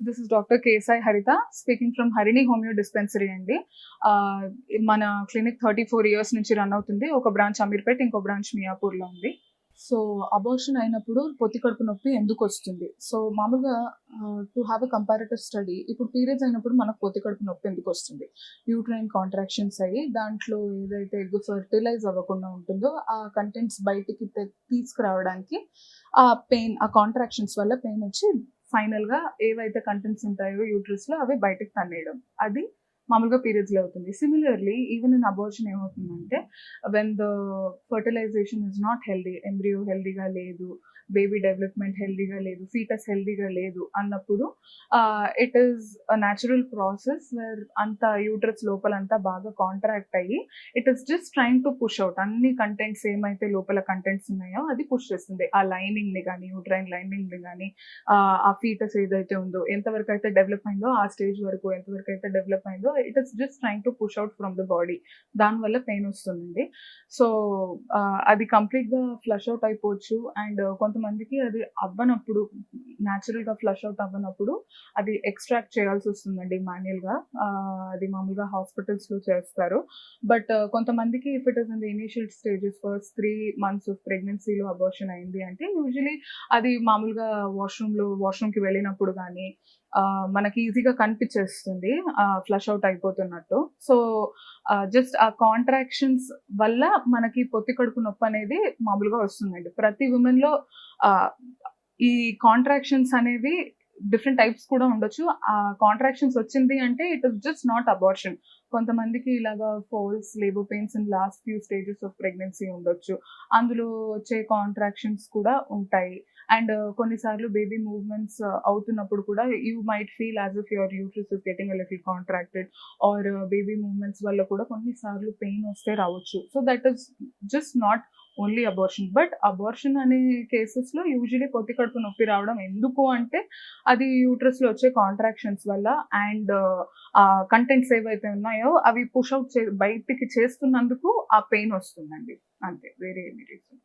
This is doctor కేసాయి Haritha speaking from Harini homeo dispensary అండి. మన clinic thirty four years నుంచి run అవుతుంది. ఒక బ్రాంచ్ అమీర్పేట్ ఇంకో బ్రాంచ్ మియాపూర్లో ఉంది. సో అబోర్షన్ అయినప్పుడు పొత్తి కడుపు నొప్పి ఎందుకు వస్తుంది? సో మామూలుగా to have a comparative study ఇప్పుడు పీరియడ్స్ అయినప్పుడు మనకు పొత్తి కడుపు నొప్పి ఎందుకు వస్తుంది? యూట్రైన్ కాంట్రాక్షన్స్ అయ్యి దాంట్లో ఏదైతే ఎగ్ ఫర్టిలైజ్ అవ్వకుండా ఉంటుందో ఆ కంటెంట్స్ బయటికి తీసుకురావడానికి ఆ పెయిన్ ఆ కాంట్రాక్షన్స్ వల్ల పెయిన్ వచ్చి ఫైనల్గా ఏవైతే కంటెంట్స్ ఉంటాయో యూట్రస్లో అవి బయటకు తన్నేయడం. అది మామూలుగా పీరియడ్స్లో అవుతుంది. సిమిలర్లీ ఈవెన్ ఇన్ అబోర్షన్ ఏమవుతుందంటే when the fertilization is not healthy embryo హెల్దీగా లేదు బేబీ డెవలప్మెంట్ హెల్దీగా లేదు ఫీటస్ హెల్దీగా లేదు అన్నప్పుడు it is a natural process where అంత యూట్రస్ లోపలంతా బాగా కాంట్రాక్ట్ అయ్యి it is just trying to push out అన్ని కంటెంట్స్ ఏమైతే లోపల కంటెంట్స్ ఉన్నాయో అది పుష్ చేస్తుంది. ఆ లైనింగ్ని కానీ యూట్రైన్ లైనింగ్ని కానీ ఆ ఫీటస్ ఏదైతే ఉందో ఎంతవరకు అయితే డెవలప్ అయిందో ఆ స్టేజ్ వరకు ఎంతవరకు అయితే డెవలప్ అయిందో it is just trying to push out from the body దానివల్ల పెయిన్ వస్తుందండి. సో uh, అది కంప్లీట్గా ఫ్లష్ అవుట్ అయిపోవచ్చు. అండ్ uh, కొంతమందికి అది అవ్వనప్పుడు న్యాచురల్గా ఫ్లష్ అవుట్ అవ్వనప్పుడు అది ఎక్స్ట్రాక్ట్ చేయాల్సి వస్తుందండి మాన్యువల్గా. అది మామూలుగా హాస్పిటల్స్లో చేస్తారు. బట్ uh, కొంతమందికి if it is in the initial stages first three months of ప్రెగ్నెన్సీలో అబోర్షన్ అయింది అంటే యూజువలీ అది మామూలుగా వాష్రూమ్లో వాష్రూమ్కి వెళ్ళినప్పుడు కానీ మనకి ఈజీగా కనిపించేస్తుంది ఫ్లష్ అవుట్ అయిపోతున్నట్టు. సో జస్ట్ ఆ కాంట్రాక్షన్స్ వల్ల మనకి పొత్తి కడుపు నొప్పి అనేది మామూలుగా వస్తుందండి. ప్రతి ఉమెన్లో ఈ కాంట్రాక్షన్స్ అనేవి డిఫరెంట్ టైప్స్ కూడా ఉండొచ్చు. ఆ కాంట్రాక్షన్స్ వచ్చింది అంటే it is just not abortion కొంతమందికి ఇలాగా false labour pains in last few stages of pregnancy ఉండొచ్చు. అందులో వచ్చే కాంట్రాక్షన్స్ కూడా ఉంటాయి. అండ్ uh, కొన్నిసార్లు బేబీ మూవ్మెంట్స్ uh, అవుతున్నప్పుడు కూడా you might feel as if your uterus is getting little contracted or baby movements వల్ల కూడా కొన్నిసార్లు పెయిన్ వస్తే రావచ్చు. So that is just not only abortion but abortion అనే కేసెస్లో యూజువలీ పొత్తి కడుపు నొప్పి రావడం ఎందుకు అంటే అది యూట్రస్లో వచ్చే కాంట్రాక్షన్స్ వల్ల అండ్ ఆ కంటెంట్స్ ఏవైతే ఉన్నాయో అవి పుష్ అవుట్ చే బయటికి చేస్తున్నందుకు ఆ పెయిన్ వస్తుందండి. అంతే వేరే ఏమి రీజన్